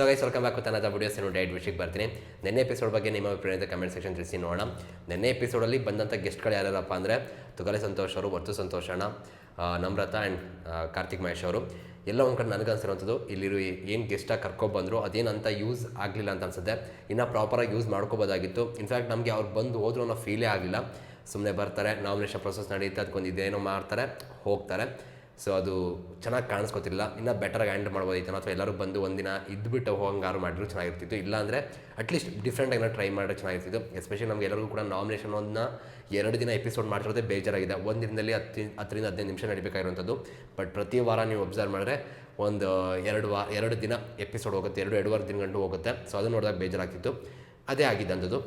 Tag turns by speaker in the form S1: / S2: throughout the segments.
S1: So guys welcome back ತನ್ನದ videos ಏನು diet ವಿಷಯಕ್ಕೆ ಬರ್ತೀನಿ ನೆನ್ನೆ ಎಪಿಸೋಡ್ ಬಗ್ಗೆ ನಿಮ್ಮ ಅಭಿಪ್ರಾಯದ ಕಮೆಂಟ್ ಸೆಕ್ಷನ್ ತಿಳಿಸಿ ನೋಡೋಣ. ನೆನ್ನೆ ಎಪಿಸೋಡಲ್ಲಿ ಬಂದಂಥ ಗೆಸ್ಟ್ಗಳು ಯಾರ್ಯಾರಪ್ಪ ಅಂದರೆ, ತುಗಲೆ ಸಂತೋಷ್ ಅವರು ವರ್ತು ಸಂತೋಷ್ ಅಣ್ಣ ನಮ್ರತ ಆ್ಯಂಡ್ ಕಾರ್ತಿಕ್ ಮಹೇಶ್ ಅವರು. ಎಲ್ಲ ಒಂದು ಕಡೆ ನನಗೆ ಅನ್ಸಿರೋಂಥದ್ದು, ಇಲ್ಲಿರೋ ಏನು ಗೆಸ್ಟಾಗಿ ಕರ್ಕೊಬಂದರು ಅದೇನಂತ ಯೂಸ್ ಆಗಲಿಲ್ಲ ಅಂತ ಅನ್ಸುತ್ತೆ. ಇನ್ನೂ ಪ್ರಾಪರಾಗಿ ಯೂಸ್ ಮಾಡ್ಕೋಬೋದಾಗಿತ್ತು. ಇನ್ಫ್ಯಾಕ್ಟ್ ನಮಗೆ ಅವ್ರು ಬಂದು ಹೋದರೂ ಅನ್ನೋ ಫೀಲೇ ಆಗಲಿಲ್ಲ. ಸುಮ್ಮನೆ ಬರ್ತಾರೆ ನಾಮಿನೇಷನ್ ಪ್ರೊಸೆಸ್ ನಡೆಯುತ್ತೆ ಅದಕ್ಕೊಂದು ಇದೇನೋ ಮಾಡ್ತಾರೆ, ಹೋಗ್ತಾರೆ. ಸೊ ಅದು ಚೆನ್ನಾಗಿ ಕಾಣಿಸ್ಕೊತಿಲ್ಲ ಇನ್ನೂ ಬೆಟರಾಗಿ ಹ್ಯಾಂಡಲ್ ಮಾಡ್ಬೋದಿತ್ತು ಅಥವಾ ಎಲ್ಲರೂ ಬಂದು ಒಂದಿನ ಇದ್ಬಿಟ್ಟು ಹೋಗಂಗಾರು ಮಾಡಿದ್ರು ಚೆನ್ನಾಗಿರ್ತಿತ್ತು. ಇಲ್ಲಾಂದರೆ ಅಟ್ಲೀಸ್ಟ್ ಡಿಫ್ರೆಂಟಾಗಿ ಟ್ರೈ ಮಾಡಿದ್ರೆ ಚೆನ್ನಾಗಿರ್ತಿತ್ತು. ಎಸ್ಪೆಷಲಿ ನಮ್ಗೆ ಎಲ್ಲರಿಗೂ ಕೂಡ ನಾಮಿನೇಷನ್ ಒಂದನ್ನ ಎರಡು ದಿನ ಎಪಿಸೋಡ್ ಮಾಡಿರೋದೇ ಬೇಜಾರಾಗಿದೆ. ಒಂದು ದಿನದಲ್ಲಿ ಹತ್ತು, ಹತ್ತರಿಂದ ಹದಿನೈದು ನಿಮಿಷ ನಡಿಬೇಕಾಗಿರುವಂಥದ್ದು. ಬಟ್ ಪ್ರತಿ ವಾರ ನೀವು ಒಬ್ಸರ್ವ್ ಮಾಡಿದ್ರೆ ಒಂದು ಎರಡು ವಾ, ಎರಡು ದಿನ ಎಪಿಸೋಡ್ ಹೋಗುತ್ತೆ. ಎರಡು, ಎರಡುವರೆ ದಿನ ಗಂಟು ಹೋಗುತ್ತೆ. ಸೊ ಅದನ್ನು ನೋಡಿದಾಗ ಬೇಜಾರಾಗ್ತಿತ್ತು. ಅದೇ ಆಗಿದ್ದಂಥದ್ದು.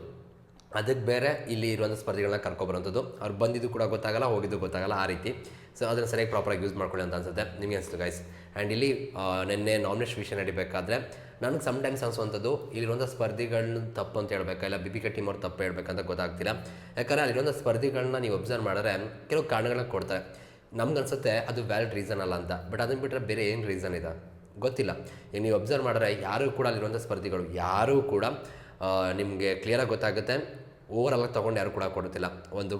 S1: ಅದಕ್ಕೆ ಬೇರೆ ಇಲ್ಲಿ ಇರುವಂಥ ಸ್ಪರ್ಧೆಗಳನ್ನ ಕರ್ಕೊಬರೋಂಥದ್ದು. ಅವ್ರು ಬಂದಿದ್ದು ಕೂಡ ಗೊತ್ತಾಗಲ್ಲ, ಹೋಗಿದ್ದು ಗೊತ್ತಾಗಲ್ಲ ಆ ರೀತಿ. ಸೊ ಅದನ್ನು ಸರಿಯಾಗಿ ಪ್ರಾಪರಾಗಿ ಯೂಸ್ ಮಾಡ್ಕೊಳ್ಳಿ ಅಂತ ಅನ್ಸುತ್ತೆ. ನಿಮಗೆ ಅನಿಸ್ತು ಗೈಸ್ ಆ್ಯಂಡ್ ಇಲ್ಲಿ ನಿನ್ನೆ ನಾಮಿನೇಷನ್ ವಿಷಯ ನಡಿಬೇಕಾದ್ರೆ, ನನಗೆ ಸಮ್ಟೈಮ್ಸ್ ಅನಿಸುವಂಥದ್ದು, ಇಲ್ಲಿರುವಂಥ ಸ್ಪರ್ಧಿಗಳನ್ನ ತಪ್ಪು ಅಂತ ಹೇಳ್ಬೇಕಾ, ಇಲ್ಲ ಬಿಬಿಕೆ ಟೀಮ್ ಅವ್ರು ತಪ್ಪು ಹೇಳ್ಬೇಕಂತ ಗೊತ್ತಾಗ್ತಿಲ್ಲ. ಯಾಕಂದರೆ ಅಲ್ಲಿರುವಂಥ ಸ್ಪರ್ಧಿಗಳನ್ನ ನೀವು ಒಬ್ಸರ್ವ್ ಮಾಡಿದ್ರೆ ಕೆಲವು ಕಾರಣಗಳನ್ನ ಕೊಡ್ತಾರೆ. ನಮ್ಗೆ ಅನ್ಸುತ್ತೆ ಅದು ವ್ಯಾಲಿಡ್ ರೀಸನ್ ಅಲ್ಲ ಅಂತ. ಬಟ್ ಅದನ್ನು ಬಿಟ್ಟರೆ ಬೇರೆ ಏನು ರೀಸನ್ ಇದೆ? ಗೊತ್ತಿಲ್ಲ. ನೀವು ಒಬ್ಸರ್ವ್ ಮಾಡಿದ್ರೆ ಯಾರೂ ಕೂಡ ಅಲ್ಲಿರುವಂಥ ಸ್ಪರ್ಧಿಗಳು, ಯಾರೂ ಕೂಡ ನಿಮಗೆ ಕ್ಲಿಯರಾಗಿ ಗೊತ್ತಾಗುತ್ತೆ. ಓವರ್ ಆಗಿ ತೊಗೊಂಡು ಯಾರು ಕೂಡ ಕೊಡ್ತಿಲ್ಲ ಒಂದು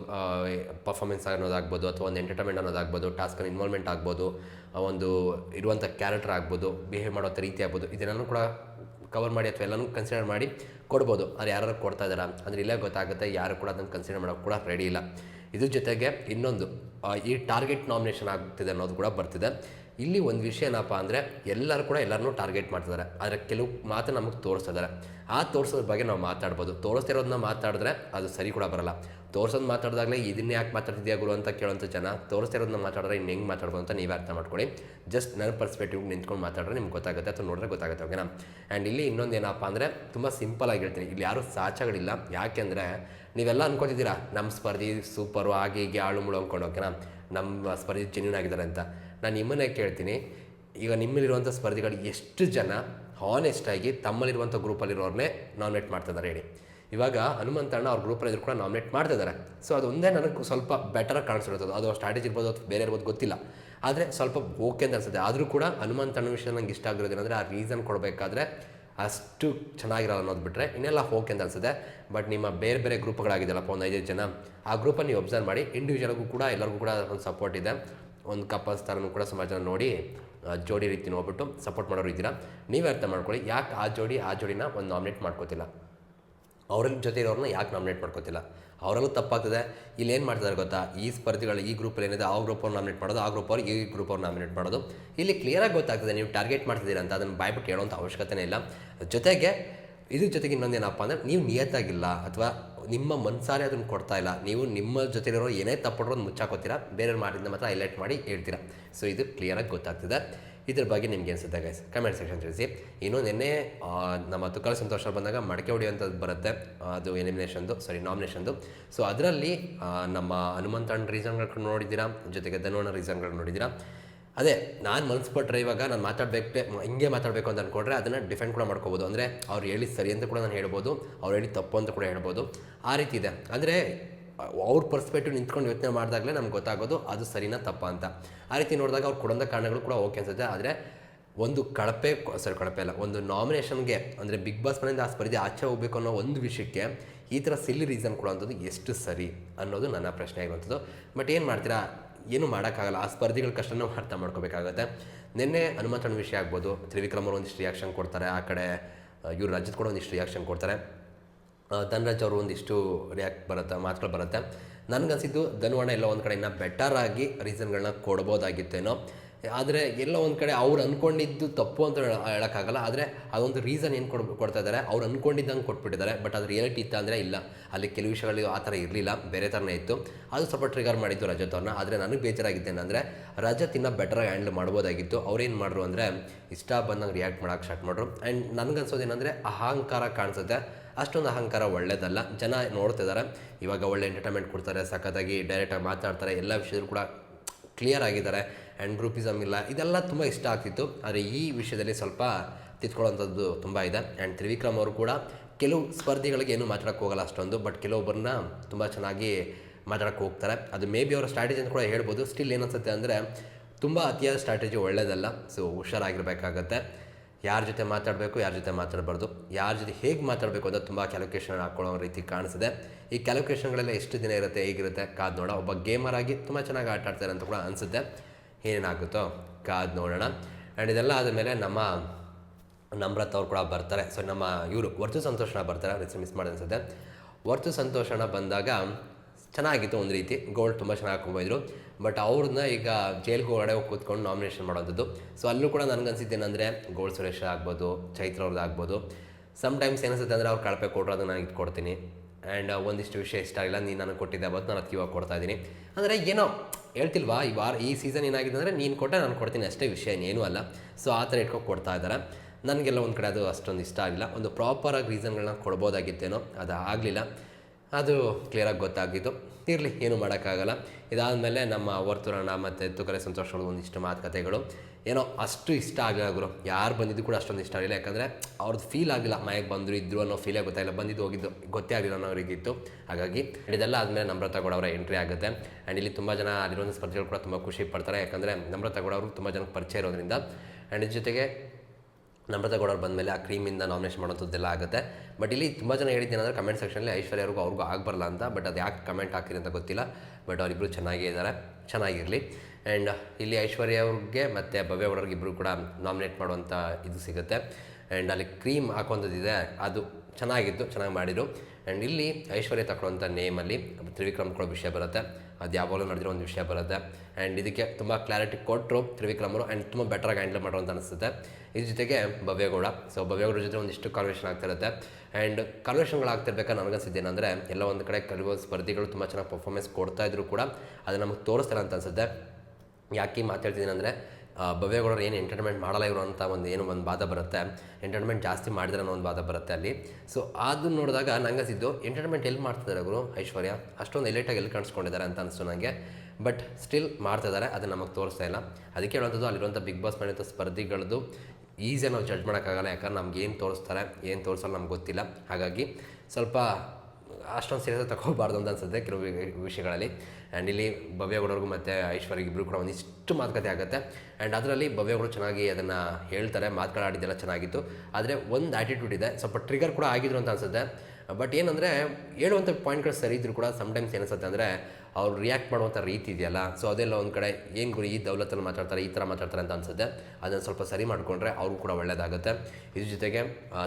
S1: ಪರ್ಫಾರ್ಮೆನ್ಸ್ ಅನ್ನೋದಾಗ್ಬೋದು ಅಥವಾ ಒಂದು ಎಂಟರ್ಟೈನ್ಮೆಂಟ್ ಅನ್ನೋದಾಗ್ಬೋದು ಟಾಸ್ಕಲ್ಲಿ ಇನ್ವಾಲ್ವ್ಮೆಂಟ್ ಆಗ್ಬೋದು ಒಂದು ಇರುವಂಥ ಕ್ಯಾರೆಕ್ಟರ್ ಆಗ್ಬೋದು ಬಿಹೇವ್ ಮಾಡೋಂಥ ರೀತಿ ಆಗ್ಬೋದು ಇದನ್ನೆಲ್ಲೂ ಕೂಡ ಕವರ್ ಮಾಡಿ ಅಥವಾ ಎಲ್ಲನೂ ಕನ್ಸಿಡರ್ ಮಾಡಿ ಕೊಡ್ಬೋದು. ಅದು ಯಾರು ಕೊಡ್ತಾ ಇದ್ದಾರಾ? ಅಂದರೆ ಇಲ್ಲೇ ಗೊತ್ತಾಗುತ್ತೆ, ಯಾರು ಕೂಡ ಅದನ್ನು ಕನ್ಸಿಡರ್ ಮಾಡೋಕ್ಕೆ ಕೂಡ ರೆಡಿ ಇಲ್ಲ. ಇದ್ರ ಜೊತೆಗೆ ಇನ್ನೊಂದು ಈ ಟಾರ್ಗೆಟ್ ನಾಮಿನೇಷನ್ ಆಗ್ತಿದೆ ಅನ್ನೋದು ಕೂಡ ಬರ್ತಿದೆ. ಇಲ್ಲಿ ಒಂದು ವಿಷಯ ಏನಪ್ಪ ಅಂದರೆ ಎಲ್ಲರೂ ಕೂಡ ಎಲ್ಲರನ್ನೂ ಟಾರ್ಗೆಟ್ ಮಾಡ್ತಿದ್ದಾರೆ. ಆದರೆ ಕೆಲವು ಮಾತ್ರ ನಮಗೆ ತೋರಿಸ್ತಿದ್ದಾರೆ ಆ ತೋರಿಸೋದ್ರ ಬಗ್ಗೆ ನಾವು ಮಾತಾಡ್ಬೋದು. ತೋರಿಸ್ತಿರೋದನ್ನ ಮಾತಾಡಿದ್ರೆ ಅದು ಸರಿ ಕೂಡ ಬರಲ್ಲ. ತೋರ್ಸೋದು ಮಾತಾಡಿದಾಗಲೇ ಇದನ್ನ ಯಾಕೆ ಮಾತಾಡ್ತಿದ್ಯಾ ಗುರು ಅಂತ ಕೇಳೋಂಥ ಜನ ತೋರಿಸ್ತಿರೋದನ್ನ ಮಾತಾಡಿದ್ರೆ ಇನ್ನು ಹೆಂಗೆ ಮಾತಾಡ್ಬೋದು ಅಂತ ನೀವೇ ಅರ್ಥ ಮಾಡ್ಕೊಳ್ಳಿ. ಜಸ್ಟ್ ನನ್ನ ಪರ್ಸ್ಪೆಕ್ಟಿವ್ ನಿಂತ್ಕೊಂಡು ಮಾತಾಡಿದ್ರೆ ನಿಮ್ಗೆ ಗೊತ್ತಾಗುತ್ತೆ ಅಥವಾ ನೋಡಿದ್ರೆ ಗೊತ್ತಾಗುತ್ತೆ ಓಕೆನಾ ಆ್ಯಂಡ್ ಇಲ್ಲಿ ಇನ್ನೊಂದು ಏನಪ್ಪ ಅಂದರೆ ತುಂಬ ಸಿಂಪಲ್ ಆಗಿ ಇಲ್ಲಿ ಯಾರೂ ಸಾಚಗಳಿಲ್ಲ. ಯಾಕೆಂದರೆ ನೀವೆಲ್ಲ ಅನ್ಕೋತಿದ್ದೀರಾ ನಮ್ಮ ಸ್ಪರ್ಧಿ ಸೂಪರು ಹಾಗೆ ಹೀಗೆ ಆಳು ಮುಳು ಅಂದ್ಕೊಂಡು ಓಕೆನಾ ನಮ್ಮ ಸ್ಪರ್ಧಿ ಜೆನ್ಯೂನ್ ಆಗಿದ್ದಾರೆ ಅಂತ. ನಾನು ನಿಮ್ಮನ್ನೇ ಕೇಳ್ತೀನಿ. ಈಗ ನಿಮ್ಮಲ್ಲಿರುವಂಥ ಸ್ಪರ್ಧಿಗಳು ಎಷ್ಟು ಜನ ಹಾನೆಸ್ಟಾಗಿ ತಮ್ಮಲ್ಲಿರುವಂಥ ಗ್ರೂಪಲ್ಲಿರೋರನ್ನೇ ನಾಮಿನೇಟ್ ಮಾಡ್ತಿದ್ದಾರೆ ಹೇಳಿ. ಇವಾಗ ಹನುಮಂತಣ್ಣ ಅವ್ರ ಗ್ರೂಪಲ್ಲಿ ಕೂಡ ನಾಮಿನೇಟ್ ಮಾಡ್ತಿದ್ದಾರೆ ಸೊ ಅದೊಂದೇ ನನಗೆ ಸ್ವಲ್ಪ ಬೆಟರಾಗಿ ಕಾಣಿಸ್ತಿರ್ತದೆ ಅದು ಸ್ಟ್ರಾಟಜಿ ಇರ್ಬೋದು ಅಥವಾ ಬೇರೆ ಇರ್ಬೋದು ಗೊತ್ತಿಲ್ಲ. ಆದರೆ ಸ್ವಲ್ಪ ಓಕೆ ಅಂತ ಅನ್ಸುತ್ತೆ. ಆದರೂ ಕೂಡ ಹನುಮಂತಣ್ಣ ವಿಷಯ ನಂಗೆ ಇಷ್ಟ ಆಗಿರೋದೇನೆಂದರೆ ಆ ರೀಸನ್ ಕೊಡಬೇಕಾದ್ರೆ ಅಷ್ಟು ಚೆನ್ನಾಗಿರಲ್ಲ ಅನ್ನೋದು ಬಿಟ್ಟರೆ ಇನ್ನೆಲ್ಲ ಓಕೆ ಅಂತ ಅನ್ಸುತ್ತೆ. ಬಟ್ ನಿಮ್ಮ ಬೇರೆ ಬೇರೆ ಗ್ರೂಪ್ಗಳಾಗಿದೆಯಲ್ಲಪ್ಪ ಒಂದು ಐದೈದು ಜನ, ಆ ಗ್ರೂಪನ್ನು ನೀವು ಒಬ್ಸರ್ವ್ ಮಾಡಿ. ಇಂಡಿವಿಜುವಲ್ಗೂ ಕೂಡ ಎಲ್ಲರಿಗೂ ಕೂಡ ಒಂದು ಸಪೋರ್ಟ್ ಇದೆ. ಒಂದು ಕಪಲ್ಸ್ ಥರನೂ ಕೂಡ ಸುಮಾರು ಜನ ನೋಡಿ ಜೋಡಿ ರೀತಿ ನೋಡ್ಬಿಟ್ಟು ಸಪೋರ್ಟ್ ಮಾಡೋರು ಇದ್ದೀರಾ? ನೀವೇ ಅರ್ಥ ಮಾಡ್ಕೊಳ್ಳಿ, ಯಾಕೆ ಆ ಜೋಡಿ, ಆ ಜೋಡಿನ ಒಂದು ನಾಮಿನೇಟ್ ಮಾಡ್ಕೋತಿಲ್ಲ? ಅವ್ರ ಜೊತೆ ಇರೋರನ್ನ ಯಾಕೆ ನಾಮಿನೇಟ್ ಮಾಡ್ಕೋತಿಲ್ಲ? ಅವರಲ್ಲೂ ತಪ್ಪಾಗ್ತದೆ. ಇಲ್ಲಿ ಏನು ಮಾಡ್ತಿದ್ದಾರೆ ಗೊತ್ತಾ? ಈ ಸ್ಪರ್ಧಿಗಳು, ಈ ಗ್ರೂಪಲ್ಲಿ ಏನಿದೆ, ಆ ಗ್ರೂಪ್ ಅವ್ರು ನಾಮಿನೇಟ್ ಮಾಡೋದು, ಆ ಗ್ರೂಪ್ ಅವ್ರು ಈ ಗ್ರೂಪ್ ಅವ್ರು ನಾಮಿನೇಟ್ ಮಾಡೋದು. ಇಲ್ಲಿ ಕ್ಲಿಯರಾಗಿ ಗೊತ್ತಾಗ್ತದೆ, ನೀವು ಟಾರ್ಗೆಟ್ ಮಾಡ್ತಿದ್ದೀರಾ ಅಂತ, ಅದನ್ನು ಬಾಯ್ಬಿಟ್ಟು ಹೇಳೋಂಥ ಅವಶ್ಯಕತೆನೇ ಇಲ್ಲ. ಜೊತೆಗೆ, ಇದ್ರ ಜೊತೆಗೆ ಇನ್ನೊಂದೇನಪ್ಪ ಅಂದರೆ, ನೀವು ನಿಯತ್ತಾಗಿಲ್ಲ, ಅಥವಾ ನಿಮ್ಮ ಮನಸಾರೆ ಅದನ್ನು ಕೊಡ್ತಾ ಇಲ್ಲ. ನೀವು ನಿಮ್ಮ ಜೊತೆಲಿರೋ ಏನೇ ತಪ್ಪಿಡ್ರೋ ಮುಚ್ಚಾಕೋತೀರಾ? ಬೇರೆಯವ್ರು ಮಾಡಿದ್ದ ಮಾತ್ರ ಹೈಲೈಟ್ ಮಾಡಿ ಹೇಳ್ತೀರಾ? ಸೊ ಇದು ಕ್ಲಿಯರಾಗಿ ಗೊತ್ತಾಗ್ತಿದೆ. ಇದ್ರ ಬಗ್ಗೆ ನಿಮ್ಗೆ ಅನಿಸುತ್ತೆ ಗೈಸ್ ಕಮೆಂಟ್ ಸೆಕ್ಷನ್ ತಿಳಿಸಿ. ಇನ್ನು ನಿನ್ನೆ ನಮ್ಮ ತುಕಾಲ ಸಂತೋಷ ಬಂದಾಗ ಮಡಕೆ ಹೊಡೆಯುವಂಥದ್ದು ಬರುತ್ತೆ. ಅದು ಎಲಿಮಿನೇಷನ್ದು ಸಾರಿ ನಾಮಿನೇಷನ್ದು ಸೊ ಅದರಲ್ಲಿ ನಮ್ಮ ಹನುಮಂತಣ್ಣ ರೀಸನ್ಗಳು ನೋಡಿದ್ದೀರಾ? ಜೊತೆಗೆ ಧನುವಣ್ಣ ರೀಸನ್ಗಳು ನೋಡಿದ್ದೀರಾ? ಅದೇ, ನಾನು ಮನಸ್ಸು ಪಟ್ಟರೆ ಇವಾಗ ನಾನು ಮಾತಾಡಬೇಕು, ಹಿಂಗೆ ಮಾತಾಡಬೇಕು ಅಂತ ಅಂದ್ಕೊಂಡ್ರೆ ಅದನ್ನು ಡಿಫೆಂಡ್ ಕೂಡ ಮಾಡ್ಕೋಬೋದು. ಅಂದರೆ ಅವ್ರು ಹೇಳಿ ಸರಿ ಅಂತ ಕೂಡ ನಾನು ಹೇಳ್ಬೋದು, ಅವ್ರು ಹೇಳಿ ತಪ್ಪು ಅಂತ ಕೂಡ ಹೇಳ್ಬೋದು. ಆ ರೀತಿ ಇದೆ. ಅಂದರೆ, ಅವ್ರ ಪರ್ಸ್ಪೆಕ್ಟಿವ್ ನಿಂತ್ಕೊಂಡು ಯೋಚನೆ ಮಾಡಿದಾಗಲೇ ನಮ್ಗೆ ಗೊತ್ತಾಗೋದು ಅದು ಸರಿನಾ ತಪ್ಪ ಅಂತ. ಆ ರೀತಿ ನೋಡಿದಾಗ ಅವ್ರು ಕೊಡೋಂಥ ಕಾರಣಗಳು ಕೂಡ ಓಕೆ ಅನ್ಸುತ್ತೆ. ಆದರೆ, ಒಂದು ಕಳಪೆ, ಸರಿ ಕಳಪೆ ಅಲ್ಲ, ಒಂದು ನಾಮಿನೇಷನ್ಗೆ ಅಂದರೆ ಬಿಗ್ ಬಾಸ್ ಮನೆಯಿಂದ ಆ ಸ್ಪರ್ಧೆ ಆಚೆ ಹೋಗಬೇಕು ಅನ್ನೋ ಒಂದು ವಿಷಯಕ್ಕೆ ಈ ಥರ ಸಿಲ್ಲಿ ರೀಸನ್ ಕೊಡುವಂಥದ್ದು ಎಷ್ಟು ಸರಿ ಅನ್ನೋದು ನನ್ನ ಪ್ರಶ್ನೆ ಆಗಿರುವಂಥದ್ದು. ಬಟ್ ಏನು ಮಾಡ್ತೀರಾ? ಏನು ಮಾಡೋಕ್ಕಾಗಲ್ಲ, ಆ ಸ್ಪರ್ಧಿಗಳ ಕಷ್ಟ ನಾವು ಅರ್ಥ ಮಾಡ್ಕೋಬೇಕಾಗತ್ತೆ. ನಿನ್ನೆ ಹನುಮಂತಣ್ಣ ವಿಷಯ ಆಗ್ಬೋದು ತ್ರಿವಿಕ್ರಮ್ ಅವರು ಒಂದಿಷ್ಟು ರಿಯಾಕ್ಷನ್ ಕೊಡ್ತಾರೆ, ಆ ಕಡೆ ಇವ್ರು ರಜತ್ ಕೂಡ ಒಂದಿಷ್ಟು ರಿಯಾಕ್ಷನ್ ಕೊಡ್ತಾರೆ. ಧನ್ರಾಜ್ ಅವರು ಒಂದಿಷ್ಟು ರಿಯಾಕ್ಟ್ ಬರುತ್ತೆ, ಮಾತುಗಳು ಬರುತ್ತೆ. ನನಗನ್ಸಿದ್ದು, ಧನುವಣ್ಣ ಎಲ್ಲ ಒಂದು ಕಡೆ ಇನ್ನೂ ಬೆಟರ್ ಆಗಿ ರೀಸನ್ಗಳನ್ನ ಕೊಡ್ಬೋದಾಗಿತ್ತೇನೋ ಆದರೆ ಎಲ್ಲೋ ಒಂದು ಕಡೆ ಅವ್ರು ಅಂದ್ಕೊಂಡಿದ್ದು ತಪ್ಪು ಅಂತ ಹೇಳ- ಹೇಳೋಕ್ಕಾಗಲ್ಲ. ಆದರೆ ಅದೊಂದು ರೀಸನ್ ಏನು ಕೊಡ್ ಕೊಡ್ತಾ ಇದ್ದಾರೆ? ಅವ್ರು ಅಂದ್ಕೊಂಡಿದ್ದಂಗೆ ಕೊಟ್ಬಿಟ್ಟಿದ್ದಾರೆ ಬಟ್ ಅದು ರಿಯಾಲಿಟಿ ಇತ್ತ ಅಂದರೆ ಇಲ್ಲ. ಅಲ್ಲಿ ಕೆಲವು ವಿಷಯಗಳು ಆ ಥರ ಇರಲಿಲ್ಲ. ಬೇರೆ ಥರನೇ ಇತ್ತು. ಅದು ಸ್ವಲ್ಪ ಟ್ರಿಗರ್ ಮಾಡಿದ್ದು ರಜತ್ ಅವ್ರನ್ನ ಆದರೆ ನನಗೆ ಬೇಜಾರಾಗಿದ್ದೇನೆಂದರೆ ರಜತ್ ಇನ್ನೂ ಬೆಟರಾಗಿ ಹ್ಯಾಂಡಲ್ ಮಾಡ್ಬೋದಾಗಿತ್ತು. ಅವ್ರೇನು ಮಾಡ್ರು ಅಂದರೆ, ಇಷ್ಟ ಬಂದಂಗೆ ರಿಯಾಕ್ಟ್ ಮಾಡೋಕ್ಕೆ ಸ್ಟಾರ್ಟ್ ಮಾಡ್ರು. ಆ್ಯಂಡ್ ನನಗನ್ಸೋದೇನೆಂದರೆ ಅಹಂಕಾರ ಕಾಣಿಸುತ್ತೆ. ಅಷ್ಟೊಂದು ಅಹಂಕಾರ ಒಳ್ಳೇದಲ್ಲ. ಜನ ನೋಡ್ತಿದ್ದಾರೆ ಇವಾಗ ಒಳ್ಳೆ ಎಂಟರ್ಟೈನ್ಮೆಂಟ್ ಕೊಡ್ತಾರೆ, ಸಖತ್ತಾಗಿ ಡೈರೆಕ್ಟಾಗಿ ಮಾತಾಡ್ತಾರೆ. ಎಲ್ಲ ವಿಷಯದಲ್ಲೂ ಕೂಡ ಕ್ಲಿಯರ್ ಆಗಿದ್ದಾರೆ. ಆ್ಯಂಡ್ ಗ್ರೂಪಿಸಮ್ ಇಲ್ಲ ಇದೆಲ್ಲ ತುಂಬ ಇಷ್ಟ ಆಗ್ತಿತ್ತು. ಆದರೆ ಈ ವಿಷಯದಲ್ಲಿ ಸ್ವಲ್ಪ ತಿತ್ಕೊಳ್ಳೋಂಥದ್ದು ತುಂಬ ಇದೆ. ಆ್ಯಂಡ್ ತ್ರಿವಿಕ್ರಮ್ ಅವರು ಕೂಡ ಕೆಲವು ಸ್ಪರ್ಧಿಗಳಿಗೆ ಏನು ಮಾತಾಡೋಕ್ಕೆ ಹೋಗಲ್ಲ ಅಷ್ಟೊಂದು ಬಟ್ ಕೆಲವೊಬ್ಬರನ್ನ ತುಂಬ ಚೆನ್ನಾಗಿ ಮಾತಾಡೋಕ್ಕೆ ಹೋಗ್ತಾರೆ. ಅದು ಮೇ ಬಿ ಅವರ ಸ್ಟ್ರಾಟಜಿ ಅಂತ ಕೂಡ ಹೇಳ್ಬೋದು. ಸ್ಟಿಲ್ ಏನನ್ಸುತ್ತೆ ಅಂದರೆ ತುಂಬ ಅತಿಯಾದ ಸ್ಟ್ರಾಟಜಿ ಒಳ್ಳೆಯದಲ್ಲ ಸೊ ಹುಷಾರಾಗಿರಬೇಕಾಗತ್ತೆ. ಯಾರ ಜೊತೆ ಮಾತಾಡಬೇಕು, ಯಾರ ಜೊತೆ ಮಾತಾಡಬಾರ್ದು. ಯಾರ ಜೊತೆ ಹೇಗೆ ಮಾತಾಡಬೇಕು ಅಂತ ತುಂಬ ಕ್ಯಾಲ್ಕುಲೇಷನ್ ಹಾಕ್ಕೊಳ್ಳೋ ರೀತಿ ಕಾಣಿಸಿದೆ. ಈ ಕ್ಯಾಲ್ಕುಲೇಷನ್ಗಳೆಲ್ಲ ಎಷ್ಟು ದಿನ ಇರುತ್ತೆ, ಹೇಗಿರುತ್ತೆ, ಕಾದು ನೋಡೋ ಒಬ್ಬ ಗೇಮರ್ ಆಗಿ ತುಂಬ ಚೆನ್ನಾಗಿ ಆಟ ಆಡ್ತಾರೆ ಅಂತ ಕೂಡ ಅನಿಸುತ್ತೆ. ಏನೇನಾಗುತ್ತೋ ಕಾದು ನೋಡೋಣ. ಆ್ಯಂಡ್ ಇದೆಲ್ಲ ಆದಮೇಲೆ ನಮ್ಮ ನಮ್ರತ್ ಅವ್ರು ಕೂಡ ಬರ್ತಾರೆ. ಸೊ ನಮ್ಮ ಇವರು ವರ್ತು ಸಂತೋಷಣ ಬರ್ತಾರೆ. ಅದಕ್ಕೆ ಮಿಸ್ ಮಾಡಿ ಅನ್ಸುತ್ತೆ. ವರ್ತು ಸಂತೋಷಣ ಬಂದಾಗ ಚೆನ್ನಾಗಿತ್ತು ಒಂದು ರೀತಿ. ಗೋಲ್ಡ್ ತುಂಬ ಚೆನ್ನಾಗಿ ಹಾಕೊಂಬೋದ್ರು ಬಟ್ ಅವ್ರನ್ನ ಈಗ ಜೈಲ್ಗೆ ಒಳಗಡೆ ಹೋಗಿ ಕೂತ್ಕೊಂಡು ನಾಮಿನೇಷನ್ ಮಾಡೋಂಥದ್ದು ಸೊ ಅಲ್ಲೂ ಕೂಡ ನನಗನ್ಸಿದ್ದೇನೆಂದರೆ ಗೋಲ್ಡ್ ಸುರೇಶ್ ಆಗ್ಬೋದು, ಚೈತ್ರ ಅವ್ರದ್ದು ಆಗ್ಬೋದು. ಸಮ್ ಟೈಮ್ಸ್ ಏನಿಸುತ್ತೆ ಅಂದರೆ ಅವ್ರು ಕಳಪೆ ಕೊಟ್ಟರು ಅದನ್ನು ನಾನು ಇಟ್ಕೊಡ್ತೀನಿ. ಆ್ಯಂಡ್ ಒಂದಿಷ್ಟು ವಿಷಯ ಇಷ್ಟ ಆಗಿಲ್ಲ, ನೀನು ನನಗೆ ಕೊಟ್ಟಿದ್ದೆ, ಅವತ್ತು ನಾನು ಅದಕ್ಕೆ ಇವಾಗ ಕೊಡ್ತಾ ಇದ್ದೀನಿ. ಅಂದರೆ ಏನೋ ಹೇಳ್ತಿಲ್ವಾ, ಈ ವಾರ ಈ ಸೀಸನ್ ಏನಾಗಿದೆ ಅಂದರೆ ನೀನು ಕೊಟ್ಟೆ ನಾನು ಕೊಡ್ತೀನಿ, ಅಷ್ಟೇ ವಿಷಯ ಏನೂ ಅಲ್ಲ. ಸೊ ಆ ಥರ ಇಟ್ಕೊಂಡು ಕೊಡ್ತಾ ಇದ್ದಾರೆ. ನನಗೆಲ್ಲ ಒಂದು ಕಡೆ ಅದು ಅಷ್ಟೊಂದು ಇಷ್ಟ ಆಗಿಲ್ಲ. ಒಂದು ಪ್ರಾಪರಾಗಿ ರೀಸನ್ಗಳನ್ನ ಕೊಡ್ಬೋದಾಗಿತ್ತೇನೋ, ಅದು ಆಗಲಿಲ್ಲ. ಅದು ಕ್ಲಿಯರಾಗಿ ಗೊತ್ತಾಗಿದ್ದು ಇರಲಿ, ಏನೂ ಮಾಡೋಕ್ಕಾಗಲ್ಲ. ಇದಾದಮೇಲೆ ನಮ್ಮ ವರ್ತುರಣ ಮತ್ತು ತುಕರೆ ಸಂತೋಷಗಳು ಒಂದಿಷ್ಟು ಮಾತುಕತೆಗಳು. ಏನೋ ಅಷ್ಟು ಇಷ್ಟ ಆಗಿಲ್ಲ ಗುರು. ಯಾರು ಬಂದಿದ್ದು ಕೂಡ ಅಷ್ಟೊಂದು ಇಷ್ಟ ಆಗಿಲ್ಲ. ಯಾಕಂದರೆ ಅವ್ರದ್ದು ಫೀಲ್ ಆಗಿಲ್ಲ. ಮನೆಗೆ ಬಂದರು, ಇದ್ರು ಅನ್ನೋ ಫೀಲೇ ಗೊತ್ತಾಗಿಲ್ಲ. ಬಂದಿದ್ದು ಹೋಗಿದ್ದು ಗೊತ್ತೇ ಆಗಿಲ್ಲ ಅನ್ನೋರಿಗಿತ್ತು ಹಾಗಾಗಿ ಇದೆಲ್ಲ ಆದಮೇಲೆ ನಮ್ರತಾ ಗೌಡ ಅವರ ಎಂಟ್ರಿ ಆಗುತ್ತೆ. ಆ್ಯಂಡ್ ಇಲ್ಲಿ ತುಂಬ ಜನ ಅಲ್ಲಿರೋ ಸ್ಪರ್ಧೆಗಳು ಕೂಡ ತುಂಬ ಖುಷಿ ಪಡ್ತಾರೆ. ಯಾಕಂದರೆ ನಮ್ರತಾ ಗೌಡ ಅವರು ತುಂಬ ಜನಕ್ಕೆ ಪರಿಚಯ ಇರೋದ್ರಿಂದ. ಆ್ಯಂಡ್ ಜೊತೆಗೆ ನಮ್ರತ ಬಂದ ಬಂದಮೇಲೆ ಆ ಕ್ರೀಮಿಂದ ನಾಮಿನೇಷನ್ ಮಾಡೋಂಥದ್ದೆಲ್ಲ ಆಗುತ್ತೆ. ಬಟ್ ಇಲ್ಲಿ ತುಂಬ ಜನ ಹೇಳಿದ್ದೇನೆಂದರೆ ಕಮೆಂಟ್ ಸೆಕ್ಷನಲ್ಲಿ ಐಶ್ವರ್ಯ ಅವ್ರಿಗೂ ಆಗಬರಲ್ಲ ಅಂತ. ಬಟ್ ಅದು ಯಾಕೆ ಕಮೆಂಟ್ ಹಾಕಿರಿ ಅಂತ ಗೊತ್ತಿಲ್ಲ. ಬಟ್ ಅವರಿಬ್ಬರು ಚೆನ್ನಾಗೇ ಇದ್ದಾರೆ. ಚೆನ್ನಾಗಿರಲಿ. ಆ್ಯಂಡ್ ಇಲ್ಲಿ ಐಶ್ವರ್ಯ ಅವ್ರಿಗೆ ಮತ್ತು ಭವ್ಯ ಗೌಡರ್ಗೆ ಇಬ್ಬರು ಕೂಡ ನಾಮಿನೇಟ್ ಮಾಡುವಂಥ ಇದು ಸಿಗುತ್ತೆ. ಆ್ಯಂಡ್ ಅಲ್ಲಿ ಕ್ರೀಮ್ ಹಾಕುವಂಥದ್ದಿದೆ ಅದು ಚೆನ್ನಾಗಿತ್ತು, ಚೆನ್ನಾಗಿ ಮಾಡಿದರು. ಆ್ಯಂಡ್ ಇಲ್ಲಿ ಐಶ್ವರ್ಯ ತಗೊಳ್ಳೋಂಥ ನೇಮಲ್ಲಿ ತ್ರಿವಿಕ್ರಮ್ ಕೊಡೋ ವಿಷಯ ಬರುತ್ತೆ. ಅದು ಯಾವಾಗಲೂ ನಡೆದಿರೋ ಒಂದು ವಿಷಯ ಬರುತ್ತೆ. ಆ್ಯಂಡ್ ಇದಕ್ಕೆ ತುಂಬ ಕ್ಲಾರಿಟಿ ಕೊಟ್ಟರು ತ್ರಿವಿಕ್ರಮರು ಆ್ಯಂಡ್ ತುಂಬ ಬೆಟ್ರಾಗಿ ಹ್ಯಾಂಡಲ್ ಮಾಡೋ ಅಂತ ಅನಿಸುತ್ತೆ. ಇದ್ರ ಜೊತೆಗೆ ಭವ್ಯಗೌಡ ಸೊ ಭವ್ಯಗೌಡ ಜೊತೆ ಒಂದಿಷ್ಟು ಕಾನ್ವೆಷನ್ ಆಗ್ತಿರುತ್ತೆ ಆ್ಯಂಡ್ ಕಾನ್ವೆಷನ್ಗಳು ನನಗನ್ಸಿದ್ದು ಏನಂದರೆ, ಎಲ್ಲ ಒಂದು ಕಡೆ ಕಲಿಯುವ ಸ್ಪರ್ಧಿಗಳು ತುಂಬ ಚೆನ್ನಾಗಿ ಪರ್ಫಾರ್ಮೆನ್ಸ್ ಕೊಡ್ತಾ ಇದ್ರು ಕೂಡ ಅದು ನಮಗೆ ತೋರಿಸ್ತಾರೆ ಅಂತ ಅನಿಸುತ್ತೆ. ಯಾಕೆ ಮಾತಾಡ್ತಿದ್ದೀನಿ ಅಂದರೆ ಭವ್ಯಗೌಡರು ಏನು ಎಂಟರ್ಟೈನ್ಮೆಂಟ್ ಮಾಡಲ್ಲ ಇವರು ಅಂತ ಒಂದು ಏನು ಒಂದು ಬಾಧ ಬರುತ್ತೆ. ಎಂಟರ್ಟೈನ್ಮೆಂಟ್ ಜಾಸ್ತಿ ಮಾಡಿದ್ರೆ ಅನ್ನೋ ಒಂದು ಬಾಧ ಬರುತ್ತೆ ಅಲ್ಲಿ. ಸೊ ಅದನ್ನ ನೋಡಿದಾಗ ನಂಗನ್ಸಿದ್ದು ಎಂಟರ್ಟೈನ್ಮೆಂಟ್ ಎಲ್ಲಿ ಮಾಡ್ತಿದ್ದಾರೆ ಅವರು ಐಶ್ವರ್ಯ? ಅಷ್ಟೊಂದು ಎಲೈಟಾಗಿ ಎಲ್ಲಿ ಕಾಣಿಸ್ಕೊಂಡಿದ್ದಾರೆ ಅಂತ ಅನಿಸ್ತು ನನಗೆ ಬಟ್ ಸ್ಟಿಲ್ ಮಾಡ್ತಿದ್ದಾರೆ ಅದು ನಮಗೆ ತೋರಿಸ್ತಾ ಇಲ್ಲ. ಅದಕ್ಕೆ ಹೇಳುವಂಥದ್ದು, ಅಲ್ಲಿರುವಂಥ ಬಿಗ್ ಬಾಸ್ ಮಾಡಿದಂಥ ಸ್ಪರ್ಧಿಗಳದ್ದು ಈಸಿಯಾಗಿ ನಾವು ಜಡ್ಜ್ ಮಾಡೋಕ್ಕಾಗಲ್ಲ, ಯಾಕಂದ್ರೆ ನಮ್ಗೆ ಏನು ತೋರಿಸ್ತಾರೆ, ಏನು ತೋರಿಸಲ್ಲ ನಮ್ಗೆ ಗೊತ್ತಿಲ್ಲ. ಹಾಗಾಗಿ ಸ್ವಲ್ಪ ಅಷ್ಟೊಂದು ಸೀರಿಯಸ್ ತಗೋಬಾರ್ದು ಅಂತ ಅನ್ಸುತ್ತೆ ಕೆಲವು ವಿಷಯಗಳಲ್ಲಿ. ಆ್ಯಂಡ್ ಇಲ್ಲಿ ಭವ್ಯಗೌಡರಿಗೂ ಮತ್ತು ಇಬ್ಬರು ಕೂಡ ಒಂದಿಷ್ಟು ಮಾತುಕತೆ ಆಗುತ್ತೆ. ಆ್ಯಂಡ್ ಅದರಲ್ಲಿ ಭವ್ಯಗಳು ಚೆನ್ನಾಗಿ ಅದನ್ನು ಹೇಳ್ತಾರೆ, ಮಾತುಗಳಾಡಿದ್ದೆಲ್ಲ ಚೆನ್ನಾಗಿತ್ತು. ಆದರೆ ಒಂದು ಆ್ಯಟಿಟ್ಯೂಡ್ ಇದೆ, ಸ್ವಲ್ಪ ಟ್ರಿಗರ್ ಕೂಡ ಆಗಿದ್ರು ಅಂತ ಅನ್ಸುತ್ತೆ. ಬಟ್ ಏನಂದರೆ ಹೇಳುವಂಥ ಪಾಯಿಂಟ್ಗಳು ಸರಿ ಇದ್ರು ಕೂಡ ಸಮ್ಟೈಮ್ಸ್ ಏನಿಸುತ್ತೆ ಅಂದರೆ ಅವ್ರು ರಿಯಾಕ್ಟ್ ಮಾಡುವಂಥ ರೀತಿ ಇದೆಯಲ್ಲ ಸೊ ಅದೆಲ್ಲ ಒಂದು ಕಡೆ ಏನು ಗುರು ಈ ದೌಲತ್ತಲ್ಲಿ ಮಾತಾಡ್ತಾರೆ, ಈ ಥರ ಮಾತಾಡ್ತಾರೆ ಅಂತ ಅನ್ಸುತ್ತೆ. ಅದನ್ನು ಸ್ವಲ್ಪ ಸರಿ ಮಾಡಿಕೊಂಡ್ರೆ ಅವ್ರಿಗೂ ಕೂಡ ಒಳ್ಳೆಯದಾಗುತ್ತೆ ಇದ್ರ ಜೊತೆಗೆ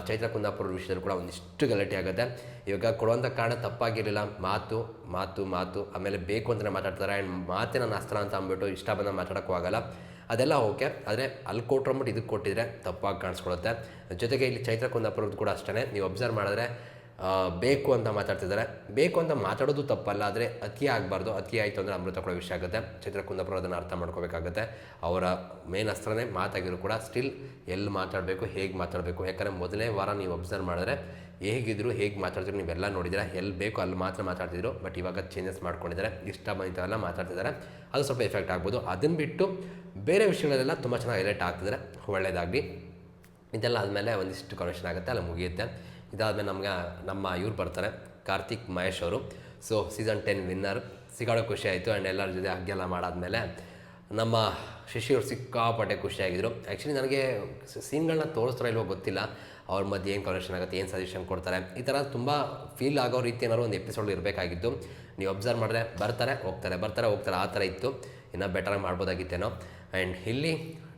S1: ಚೈತ್ರ ಕುಂದಾಪುರ ವಿಷಯದಲ್ಲಿ ಕೂಡ ಒಂದಿಷ್ಟು ಗಲಾಟೆ ಆಗುತ್ತೆ. ಇವಾಗ ಕೊಡುವಂಥ ಕಾರಣ ತಪ್ಪಾಗಿರಲಿಲ್ಲ, ಮಾತು ಮಾತು ಮಾತು, ಆಮೇಲೆ ಬೇಕು ಅಂತಲೇ ಮಾತಾಡ್ತಾರೆ ಆ್ಯಂಡ್ ಮಾತೇ ನನ್ನ ಅಸ್ತ್ರ ಅಂತ ಅಂದ್ಬಿಟ್ಟು ಇಷ್ಟ ಬಂದ ಮಾತಾಡೋಕ್ಕೂ ಆಗಲ್ಲ. ಅದೆಲ್ಲ ಓಕೆ, ಆದರೆ ಅಲ್ಲಿ ಕೊಟ್ರಂಬಿಟ್ಟು ಇದಕ್ಕೆ ಕೊಟ್ಟಿದ್ರೆ ತಪ್ಪಾಗಿ ಕಾಣಿಸ್ಕೊಳುತ್ತೆ. ಜೊತೆಗೆ ಇಲ್ಲಿ ಚೈತ್ರ ಕುಂದಾಪುರದ್ದು ಕೂಡ ಅಷ್ಟೇ ನೀವು ಅಬ್ಸರ್ವ್ ಮಾಡಿದ್ರೆ ಬೇಕು ಅಂತ ಮಾತಾಡ್ತಿದ್ದಾರೆ. ಬೇಕು ಅಂತ ಮಾತಾಡೋದು ತಪ್ಪಲ್ಲ, ಆದರೆ ಅತಿ ಆಗಬಾರ್ದು. ಅತಿ ಆಯಿತು ಅಂದರೆ ಅಮೃತ ಕೊಡೋ ವಿಷಯ ಆಗುತ್ತೆ. ಚಿತ್ರಕುಂದಪುರ ಅದನ್ನು ಅರ್ಥ ಮಾಡ್ಕೋಬೇಕಾಗುತ್ತೆ. ಅವರ ಮೇನ್ ಅಸ್ತ್ರನೇ ಮಾತಾಗಿದ್ರು ಕೂಡ ಸ್ಟಿಲ್ ಎಲ್ಲಿ ಮಾತಾಡಬೇಕು, ಹೇಗೆ ಮಾತಾಡಬೇಕು. ಯಾಕಂದರೆ ಮೊದಲನೇ ವಾರ ನೀವು ಅಬ್ಸರ್ವ್ ಮಾಡಿದ್ರೆ ಹೇಗಿದ್ರು, ಹೇಗೆ ಮಾತಾಡ್ತಿದ್ರು ನೀವೆಲ್ಲ ನೋಡಿದ್ರೆ ಎಲ್ಲಿ ಬೇಕು ಅಲ್ಲಿ ಮಾತ್ರ ಮಾತಾಡ್ತಿದ್ರು. ಬಟ್ ಇವಾಗ ಚೇಂಜಸ್ ಮಾಡ್ಕೊಂಡಿದ್ದಾರೆ. ಇಷ್ಟ ಬಂದಿದ್ದೆಲ್ಲ ಮಾತಾಡ್ತಿದ್ದಾರೆ. ಅದು ಸ್ವಲ್ಪ ಎಫೆಕ್ಟ್ ಆಗ್ಬೋದು. ಅದನ್ನು ಬಿಟ್ಟು ಬೇರೆ ವಿಷಯಗಳೆಲ್ಲ ತುಂಬ ಚೆನ್ನಾಗಿ ಹೈಲೈಟ್ ಆಗ್ತಿದ್ದಾರೆ. ಒಳ್ಳೆಯದಾಗಲಿ ಇದೆಲ್ಲ ಆದಮೇಲೆ ಒಂದಿಷ್ಟು ಕನೆಕ್ಷನ್ ಆಗುತ್ತೆ. ಅಲ್ಲಿ ಮುಗಿಯುತ್ತೆ. ಇದಾದಮೇಲೆ ನಮ್ಗೆ ನಮ್ಮ ಇವ್ರು ಬರ್ತಾರೆ, ಕಾರ್ತಿಕ್ ಮಹೇಶ್ ಅವರು. ಸೊ ಸೀಸನ್ ಟೆನ್ ವಿನ್ನರ್ ಸಿಗಾಡೋ ಖುಷಿ ಆಯಿತು ಆ್ಯಂಡ್ ಎಲ್ಲರ ಜೊತೆ ಹಗ್ಗೆಲ್ಲ ಮಾಡಾದ್ಮೇಲೆ ನಮ್ಮ ಶಿಶಿಯವ್ರು ಸಿಕ್ಕಾಪಟ್ಟೆ ಖುಷಿಯಾಗಿದ್ದರು ಆ್ಯಕ್ಚುಲಿ ನನಗೆ ಸೀನ್ಗಳನ್ನ ತೋರಿಸ್ತಾರೋ ಇಲ್ವೋ ಗೊತ್ತಿಲ್ಲ. ಅವ್ರ ಮಧ್ಯೆ ಏನು ಕಲೆಕ್ಷನ್ ಆಗುತ್ತೆ, ಏನು ಸಜೆಷನ್ ಕೊಡ್ತಾರೆ, ಈ ಥರ ತುಂಬ ಫೀಲ್ ಆಗೋ ರೀತಿ ಏನಾದ್ರು ಒಂದು ಎಪಿಸೋಡ್ ಇರಬೇಕಾಗಿತ್ತು. ನೀವು ಅಬ್ಸರ್ವ್ ಮಾಡಿದ್ರೆ ಬರ್ತಾರೆ, ಹೋಗ್ತಾರೆ ಬರ್ತಾರೆ, ಹೋಗ್ತಾರೆ, ಆ ಥರ ಇತ್ತು. ಇನ್ನೂ ಬೆಟರಾಗಿ ಮಾಡ್ಬೋದಾಗಿತ್ತೇನೋ. ಆ್ಯಂಡ್ ಇಲ್ಲಿ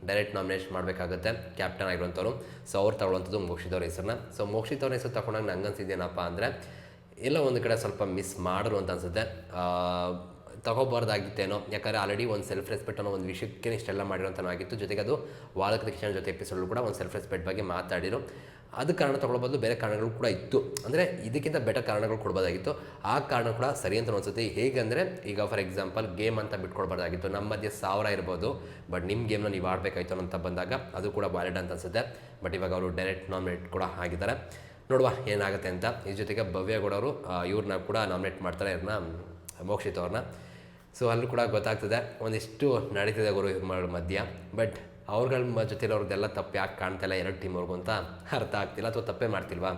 S1: ಡೈರೆಕ್ಟ್ ನಾಮಿನೇಷನ್ ಮಾಡಬೇಕಾಗುತ್ತೆ, ಕ್ಯಾಪ್ಟನ್ ಆಗಿರುವಂಥವ್ರು. ಸೊ ಅವ್ರು ತಗೊಳ್ಳುವಂಥದ್ದು ಮೋಕ್ಷಿತ್ ಅವ್ರ ಹೆಸರನ್ನ. ಸೊ ಮೋಕ್ಷಿತ್ ಅವ್ರ ಹೆಸರು ತಗೊಂಡಾಗ ನಂಗೆ ಅನ್ಸಿದ್ದೇನಪ್ಪ ಅಂದರೆ, ಎಲ್ಲ ಒಂದು ಕಡೆ ಸ್ವಲ್ಪ ಮಿಸ್ ಮಾಡಿದ್ರು ಅಂತ ಅನ್ಸುತ್ತೆ. ತಗೋಬಾರ್ದಾಗಿತ್ತೇನೋ, ಯಾಕಂದರೆ ಆಲ್ರೆಡಿ ಒಂದು ಸೆಲ್ಫ್ ರೆಸ್ಪೆಕ್ಟ್ ಅನ್ನೋ ಒಂದು ವಿಷಯಕ್ಕೆ ಇಷ್ಟೆಲ್ಲ ಮಾಡಿರೋಂಥನೂ ಆಗಿತ್ತು ಜೊತೆಗೆ ಅದು ವಾಲಕೃಷ್ಣ ಜೊತೆ ಎಪಿಸೋಡ್ ಕೂಡ ಒಂದು ಸೆಲ್ಫ್ ರೆಸ್ಪೆಕ್ಟ್ ಬಗ್ಗೆ ಮಾತಾಡಿರು ಅದು ಕಾರಣ ತಗೊಳ್ಬೋದು ಬೇರೆ ಕಾರಣಗಳು ಕೂಡ ಇತ್ತು. ಅಂದರೆ ಇದಕ್ಕಿಂತ ಬೆಟರ್ ಕಾರಣಗಳು ಕೊಡ್ಬೋದಾಗಿತ್ತು. ಆ ಕಾರಣ ಕೂಡ ಸರಿ ಅಂತ ಅನ್ಸುತ್ತೆ. ಹೇಗೆಂದರೆ ಈಗ ಫಾರ್ ಎಕ್ಸಾಂಪಲ್ ಗೇಮ್ ಅಂತ ಬಿಟ್ಕೊಡ್ಬಾರ್ದಾಗಿತ್ತು. ನಮ್ಮ ಮಧ್ಯೆ ಸಾವಿರ ಇರ್ಬೋದು ಬಟ್ ನಿಮ್ಮ ಗೇಮ್ನ ನೀವು ಆಡಬೇಕಾಯ್ತು ಅಂತ ಬಂದಾಗ ಅದು ಕೂಡ ವ್ಯಾಲಿಡ್ ಅಂತ ಅನ್ಸುತ್ತೆ. ಬಟ್ ಇವಾಗ ಅವರು ಡೈರೆಕ್ಟ್ ನಾಮಿನೇಟ್ ಕೂಡ ಆಗಿದ್ದಾರೆ. ನೋಡುವ ಏನಾಗುತ್ತೆ ಅಂತ. ಇದ್ರ ಜೊತೆಗೆ ಭವ್ಯಗೌಡವರು ಇವ್ರನ್ನ ಕೂಡ ನಾಮಿನೇಟ್ ಮಾಡ್ತಾರೆ ಇವ್ರನ್ನ ಮೋಕ್ಷಿತ್ ಅವ್ರನ್ನ ಸೊ ಅಲ್ಲೂ ಕೂಡ ಗೊತ್ತಾಗ್ತದೆ. ಒಂದಿಷ್ಟು ನಡೀತಿದೆ ಗುರು ಮಧ್ಯ. ಬಟ್ ಅವ್ರಗಳ ಜೊತೆಲಿ ಅವ್ರದ್ದೆಲ್ಲ ತಪ್ಪು ಯಾಕೆ ಕಾಣ್ತಿಲ್ಲ ಎರಡು ಟೀಮ್ವರೆಗೂ ಅಂತ ಅರ್ಥ ಆಗ್ತಿಲ್ಲ ಅಥವಾ ತಪ್ಪೇ ಮಾಡ್ತಿಲ್ವಾ?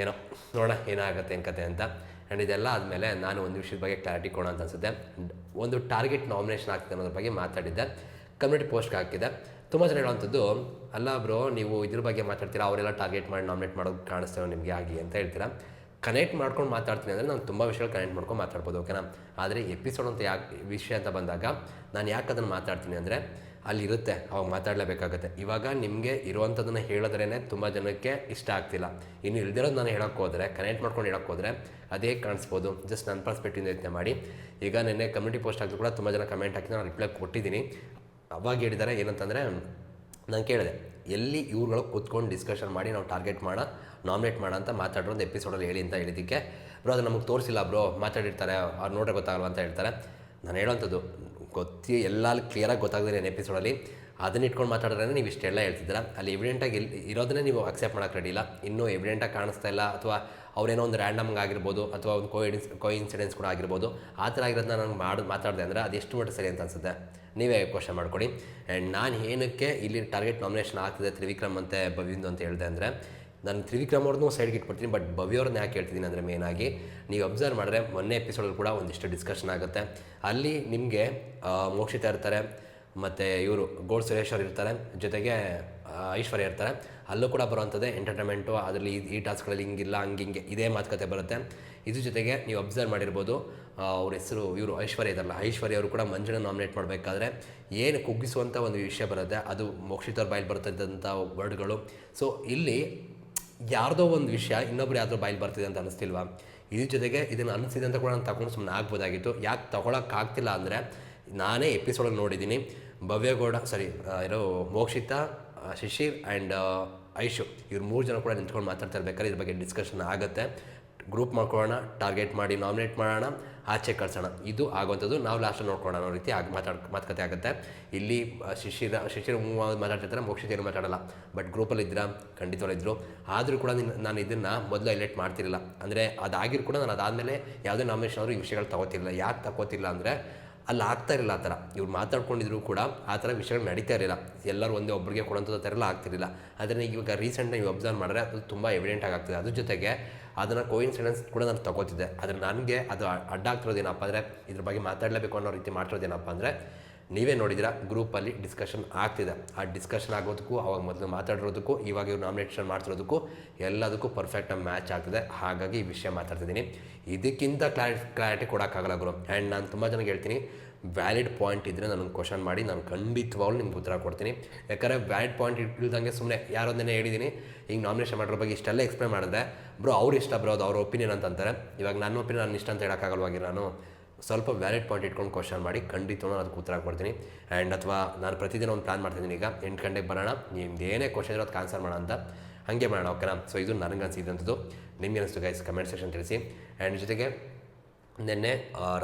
S1: ಏನೋ, ನೋಡೋಣ ಏನಾಗುತ್ತೆ ಕತೆ ಅಂತ. ಆ್ಯಂಡ್ ಇದೆಲ್ಲ ಆದಮೇಲೆ ನಾನು ಒಂದು ವಿಷಯದ ಬಗ್ಗೆ ಕ್ಲಾರಿಟಿ ಕೊಡೋಣ ಅಂತ ಅನಿಸುತ್ತೆ. ಒಂದು ಟಾರ್ಗೆಟ್ ನಾಮಿನೇಷನ್ ಆಗ್ತದೆ ಅನ್ನೋದ್ರ ಬಗ್ಗೆ ಮಾತಾಡಿದ್ದೆ. ಕಮ್ಯುನಿಟಿ ಪೋಸ್ಟ್ಗೆ ಹಾಕಿದೆ ತುಂಬ ಜನ ಹೇಳುವಂಥದ್ದು, ಅಲ್ಲ ಬ್ರೋ, ನೀವು ಇದ್ರ ಬಗ್ಗೆ ಮಾತಾಡ್ತೀರಾ? ಅವರೆಲ್ಲ ಟಾರ್ಗೆಟ್ ಮಾಡಿ ನಾಮಿನೇಟ್ ಮಾಡೋದು ಕಾಣಿಸ್ತೇವೆ ನಿಮಗೆ? ಆಗಿ ಅಂತ ಹೇಳ್ತೀರಾ? ಕನೆಕ್ಟ್ ಮಾಡ್ಕೊಂಡು ಮಾತಾಡ್ತೀನಿ ಅಂದರೆ ನಾನು ತುಂಬ ವಿಷಯಗಳು ಕನೆಕ್ಟ್ ಮಾಡ್ಕೊಂಡು ಮಾತಾಡ್ಬೋದು ಓಕೆನಾ ಆದರೆ ಎಪಿಸೋಡ್ ಅಂತ ಯಾಕೆ, ವಿಷಯ ಅಂತ ಬಂದಾಗ ನಾನು ಯಾಕೆ ಅದನ್ನು ಮಾತಾಡ್ತೀನಿ ಅಂದರೆ ಅಲ್ಲಿರುತ್ತೆ, ಅವಾಗ ಮಾತಾಡಲೇಬೇಕಾಗತ್ತೆ. ಇವಾಗ ನಿಮಗೆ ಇರುವಂಥದ್ದನ್ನು ಹೇಳಿದ್ರೇ ತುಂಬ ಜನಕ್ಕೆ ಇಷ್ಟ ಆಗ್ತಿಲ್ಲ. ಇನ್ನು ಇಲ್ದಿರೋದು ನಾನು ಹೇಳೋಕ್ಕೆ ಹೋದರೆ ಕನೆಕ್ಟ್ ಮಾಡ್ಕೊಂಡು ಹೇಳೋಕ್ಕೆ ಹೋದರೆ ಅದೇ ಕಾಣಿಸ್ಬೋದು. ಜಸ್ಟ್ ನನ್ನ ಪರ್ಸ್ಪೆಕ್ಟಿವ್ ಯೋಚನೆ ಮಾಡಿ. ಈಗ ನೆನ್ನೆ ಕಮ್ಯುನಿಟಿ ಪೋಸ್ಟ್ ಆಗಿದ್ರು ಕೂಡ ತುಂಬ ಜನ ಕಮೆಂಟ್ ಹಾಕಿ ನಾನು ರಿಪ್ಲೈ ಕೊಟ್ಟಿದ್ದೀನಿ. ಅವಾಗ ಹೇಳಿದ್ದಾರೆ ಏನಂತಂದರೆ, ನಾನು ಕೇಳಿದೆ, ಎಲ್ಲಿ ಇವ್ರುಗಳು ಕೂತ್ಕೊಂಡು ಡಿಸ್ಕಷನ್ ಮಾಡಿ ನಾವು ಟಾರ್ಗೆಟ್ ಮಾಡ ನಾಮಿನೇಟ್ ಮಾಡ ಅಂತ ಮಾತಾಡೋ ಒಂದು ಎಪಿಸೋಡಲ್ಲಿ ಹೇಳಿ ಅಂತ ಹೇಳಿದ್ದಕ್ಕೆ. ಬ್ರೋ ಅದು ನಮಗೆ ತೋರಿಸಿಲ್ಲ ಬ್ರೋ ಮಾತಾಡಿರ್ತಾರೆ, ಅವ್ರು ನೋಡ್ರೆ ಗೊತ್ತಾಗಲ್ಲ ಅಂತ ಹೇಳ್ತಾರೆ. ನಾನು ಹೇಳೋವಂಥದ್ದು ಗೊತ್ತಿ ಎಲ್ಲ ಕ್ಲಿಯರಾಗಿ ಗೊತ್ತಾಗದೆ ಏನು ಎಪಿಸೋಡಲ್ಲಿ ಅದನ್ನ ಇಟ್ಕೊಂಡು ಮಾತಾಡಿದ್ರೆ ನೀವು ಇಷ್ಟೆಲ್ಲ ಹೇಳ್ತಿದ್ದೀರಾ? ಅಲ್ಲಿ ಎವಿಡೆಂಟಾಗಿ ಇಲ್ಲಿ ಇರೋದನ್ನೇ ನೀವು ಅಕ್ಸೆಪ್ಟ್ ಮಾಡೋಕ್ಕೆ ರೆಡಿ ಇಲ್ಲ. ಇನ್ನೂ ಎವಿಡೆಂಟಾಗಿ ಕಾಣಿಸ್ತಾ ಇಲ್ಲ. ಅಥವಾ ಅವರೇನೋ ಒಂದು ರ್ಯಾಂಡಮ್ಗೆ ಆಗಿರ್ಬೋದು, ಅಥವಾ ಒಂದು ಕೋ ಕೋ ಇನ್ಸಿಡೆನ್ಸ್ ಕೂಡ ಆಗಿರ್ಬೋದು. ಆ ಥರ ಆಗಿರೋದನ್ನ ನಾನು ಮಾಡಿ ಮಾತಾಡಿದೆ ಅಂದರೆ ಅದು ಎಷ್ಟು ಮಟ್ಟ ಸರಿ ಅಂತ ಅನಿಸುತ್ತೆ. ನೀವೇ ಕ್ವಶನ್ ಮಾಡ್ಕೊಡಿ. ಆ್ಯಂಡ್ ನಾನು ಏನಕ್ಕೆ ಇಲ್ಲಿ ಟಾರ್ಗೆಟ್ ನಾಮಿನೇಷನ್ ಆಗ್ತಿದೆ ತ್ರಿವಿಕ್ರಮ್ ಮತ್ತು ಭವಿಂದು ಅಂತ ಹೇಳಿದೆ ಅಂದರೆ ನಾನು ತ್ರಿವಿಕ್ರಮ್ ಅವ್ರನ್ನೂ ಸೈಡ್ಗೆ ಇಟ್ಬಿಡ್ತೀನಿ ಬಟ್ ಭವ್ಯವ್ರನ್ನ ಯಾಕೆ ಹೇಳ್ತಿದ್ದೀನಿ ಅಂದರೆ ಮೇನಾಗಿ ನೀವು ಅಬ್ಸರ್ವ್ ಮಾಡಿದ್ರೆ ಮೊನ್ನೆ ಎಪಿಸೋಡಲ್ಲಿ ಕೂಡ ಒಂದಿಷ್ಟು ಡಿಸ್ಕಷನ್ ಆಗುತ್ತೆ. ಅಲ್ಲಿ ನಿಮಗೆ ಮೋಕ್ಷಿತ ಇರ್ತಾರೆ, ಮತ್ತು ಇವರು ಗೋಡ್ ಸುರೇಶ್ ಅವ್ರು ಇರ್ತಾರೆ, ಜೊತೆಗೆ ಐಶ್ವರ್ಯ ಇರ್ತಾರೆ. ಅಲ್ಲೂ ಕೂಡ ಬರುವಂಥದ್ದೇ ಎಂಟರ್ಟೈನ್ಮೆಂಟು ಅದರಲ್ಲಿ ಈ- ಟಾಸ್ಕ್ಗಳಲ್ಲಿ ಹಿಂಗಿಲ್ಲ, ಹಿಂಗೆ ಇದೇ ಮಾತುಕತೆ ಬರುತ್ತೆ. ಇದ್ರ ಜೊತೆಗೆ ನೀವು ಅಬ್ಸರ್ವ್ ಮಾಡಿರ್ಬೋದು ಅವ್ರ ಹೆಸರು, ಇವರು ಐಶ್ವರ್ಯ ಇದಾರಲ್ಲ ಐಶ್ವರ್ಯ ಅವರು ಕೂಡ ಮಂಜುನ ನಾಮಿನೇಟ್ ಮಾಡಬೇಕಾದ್ರೆ ಏನು ಕುಗ್ಗಿಸುವಂಥ ಒಂದು ವಿಷಯ ಬರುತ್ತೆ, ಅದು ಮೋಕ್ಷಿತವ್ರ ಬಾಯಲ್ಲಿ ಬರ್ತಿದ್ದಂಥ ವರ್ಡ್ಗಳು ಸೊ ಇಲ್ಲಿ ಯಾರ್ದೋ ಒಂದು ವಿಷಯ ಇನ್ನೊಬ್ರು ಯಾರ್ದೋ ಬಾಯಲ್ಲಿ ಬರ್ತಿದೆ ಅಂತ ಅನಿಸ್ತಿಲ್ವಾ? ಇದ್ರ ಜೊತೆಗೆ ಇದನ್ನು ಅನಿಸಿದೆ ಅಂತ ಕೂಡ ನಾನು ತಗೊಂಡು ಸುಮ್ಮನೆ ಆಗ್ಬೋದಾಗಿತ್ತು. ಯಾಕೆ ತಗೊಳಕ್ಕಾಗ್ತಿಲ್ಲ ಅಂದರೆ ನಾನೇ ಎಪಿಸೋಡಲ್ಲಿ ನೋಡಿದ್ದೀನಿ ಭವ್ಯಗೌಡ ಸಾರಿ ಇರೋ ಮೋಕ್ಷಿತ ಶಿಶಿರ್ ಆ್ಯಂಡ್ ಐಶು. ಇವ್ರು ಮೂರು ಜನ ಕೂಡ ನಿಂತ್ಕೊಂಡು ಮಾತಾಡ್ತಾ ಇರ್ಬೇಕಾದ್ರೆ ಇದ್ರ ಬಗ್ಗೆ ಡಿಸ್ಕಷನ್ ಆಗುತ್ತೆ. ಗ್ರೂಪ್ ಮಾಡ್ಕೊಳ್ಳೋಣ ಟಾರ್ಗೆಟ್ ಮಾಡಿ ನಾಮಿನೇಟ್ ಮಾಡೋಣ. ಆಚೆ ಕಳ್ಸೋಣ. ಇದು ಆಗುವಂಥದ್ದು ನಾವು ಲಾಸ್ಟಲ್ಲಿ ನೋಡ್ಕೊಳ್ಳೋಣ ಅನ್ನೋ ರೀತಿ ಆಗಿ ಮಾತಾಡ್, ಮಾತುಕತೆ ಆಗುತ್ತೆ. ಇಲ್ಲಿ ಶಿಷ್ಯರ ಶಿಶಿರ ಮೂವ್ ಮಾತಾಡ್ತಿರ್ತಾರೆ ಮೋಕ್ಷಿತ ಏನು ಮಾತಾಡಲ್ಲ. ಬಟ್ ಗ್ರೂಪಲ್ಲಿ ಇದ್ರ ಖಂಡಿತವಾಗ್ಲೂ ಇದ್ದರು ಆದರೂ ಕೂಡ ನಾನು ಇದನ್ನು ಮೊದಲು ಹೈಲೈಟ್ ಮಾಡ್ತಿರಲಿಲ್ಲ. ಅಂದರೆ ಅದಾಗಿರು ಕೂಡ ನಾನು ಅದಾದಮೇಲೆ ಯಾವುದೇ ನಾಮಿನೇಷನ್ ಅವರು ಈ ವಿಷಯಗಳು ತಗೋತಿರಲಿಲ್ಲ. ಯಾಕೆ ತಗೋತಿಲ್ಲ ಅಂದರೆ ಅಲ್ಲಿ ಆಗ್ತಾ ಇರಲಿಲ್ಲ ಆ ಥರ. ಇವ್ರು ಮಾತಾಡ್ಕೊಂಡಿದ್ರು ಕೂಡ ಆ ಥರ ವಿಷಯಗಳು ನಡೀತಾ ಇರಲಿಲ್ಲ. ಎಲ್ಲರೂ ಒಂದೇ ಒಬ್ಬರಿಗೆ ಕೊಡೋಂಥದ್ದು ಥರ ಎಲ್ಲ ಆಗ್ತಿರಲಿಲ್ಲ. ಆದರೆ ಇವಾಗ ರೀಸೆಂಟ್ ನೀವು ಅಬ್ಸರ್ವ್ ಮಾಡಿದ್ರೆ ಅದು ತುಂಬ ಎವಿಡೆಂಟ್ ಆಗ್ತದೆ. ಅದ್ರ ಜೊತೆಗೆ ಅದನ್ನು ಕೋಇನ್ಸಿಡೆನ್ಸ್ ಕೂಡ ನಾನು ತಗೋತಿದ್ದೆ. ಆದರೆ ನನಗೆ ಅದು ಅಡ್ಡ ಆಗ್ತಿರೋದೇನಪ್ಪ ಅಂದರೆ ಇದ್ರ ಬಗ್ಗೆ ಮಾತಾಡಲೇಬೇಕು ಅನ್ನೋ ರೀತಿ ಮಾಡ್ತಿರೋದೇನಪ್ಪ ಅಂದರೆ ನೀವೇ ನೋಡಿದಿರ ಗ್ರೂಪಲ್ಲಿ ಡಿಸ್ಕಷನ್ ಆಗ್ತಿದೆ. ಆ ಡಿಸ್ಕಷನ್ ಆಗೋದಕ್ಕೂ, ಅವಾಗ ಮೊದಲು ಮಾತಾಡಿರೋದಕ್ಕೂ, ಇವಾಗ ಇವ್ರು ನಾಮಿನೇಷನ್ ಮಾಡ್ತಿರೋದಕ್ಕೂ ಎಲ್ಲದಕ್ಕೂ ಪರ್ಫೆಕ್ಟಾಗಿ ಮ್ಯಾಚ್ ಆಗ್ತಿದೆ. ಹಾಗಾಗಿ ಈ ವಿಷಯ ಮಾತಾಡ್ತಿದ್ದೀನಿ. ಇದಕ್ಕಿಂತ ಕ್ಲಾರಿ ಕ್ಲಾರಿಟಿ ಕೊಡೋಕ್ಕಾಗಲ್ಲ ಗುರು. ಆ್ಯಂಡ್ ನಾನು ತುಂಬ ಜನಕ್ಕೆ ಹೇಳ್ತೀನಿ ವ್ಯಾಲಿಡ್ ಪಾಯಿಂಟ್ ಇದ್ದರೆ ನನಗೆ ಕ್ವಶನ್ ಮಾಡಿ, ನಾನು ಖಂಡಿತವಾಗ್ಲೂ ನಿಮ್ಗೆ ಉತ್ತರ ಕೊಡ್ತೀನಿ. ಯಾಕಂದರೆ ವ್ಯಾಲಿಡ್ ಪಾಯಿಂಟ್ ಇಲ್ದಂಗೆ ಸುಮ್ಮನೆ ಯಾರೊಂದನ್ನೇ ಹೇಳಿದ್ದೀನಿ ಈಗ ನಾಮಿನೇಷನ್ ಮಾಡಿರೋ ಬಗ್ಗೆ ಇಷ್ಟೆಲ್ಲ ಎಕ್ಸ್ಪ್ಲೇನ್ ಮಾಡಿದ್ರೆ ಬ್ರೋ ಅವ್ರು ಇಷ್ಟ ಬರೋದು ಅವ್ರ ಒಪಿನಿಯನ್ ಅಂತಂತಾರೆ. ಇವಾಗ ನನ್ನ ಒಪಿನಿಯನ್ ನಾನು ಇಷ್ಟ ಅಂತ ಹೇಳೋಕ್ಕಾಗಲ್ವಾಗಿ ನಾನು? ಸ್ವಲ್ಪ ವ್ಯಾಲಿಡ್ ಪಾಯಿಂಟ್ ಇಟ್ಕೊಂಡು ಕ್ವಶನ್ ಮಾಡಿ, ಖಂಡಿತ ಅದಕ್ಕೆ ಉತ್ತರ ಕೊಡ್ತೀನಿ. ಆ್ಯಂಡ್ ಅಥವಾ ನಾನು ಪ್ರತಿದಿನ ಒಂದು ಪ್ಲಾನ್ ಮಾಡ್ತಿದ್ದೀನಿ, ಈಗ ಎಂಟು ಗಂಟೆಗೆ ಬರೋಣ ನಿಮ್ದು ಏನೇ ಕ್ವಶನ್ ಇರೋ ಅದಕ್ಕೆ ಆನ್ಸರ್ ಮಾಡೋಣ ಅಂತ ಹಾಗೆ ಮಾಡೋಣ ಓಕೆನಾ ಸೊ ಇದು ನನಗೆ ಅನಿಸಿದಂಥದ್ದು. ನಿಮ್ಗೆ ಅನಿಸ್ತು ಗೈಸ್ ಕಮೆಂಟ್ ಸೆಕ್ಷನ್ ತಿಳಿಸಿ. ಆ್ಯಂಡ್ ಜೊತೆಗೆ ನಿನ್ನೆ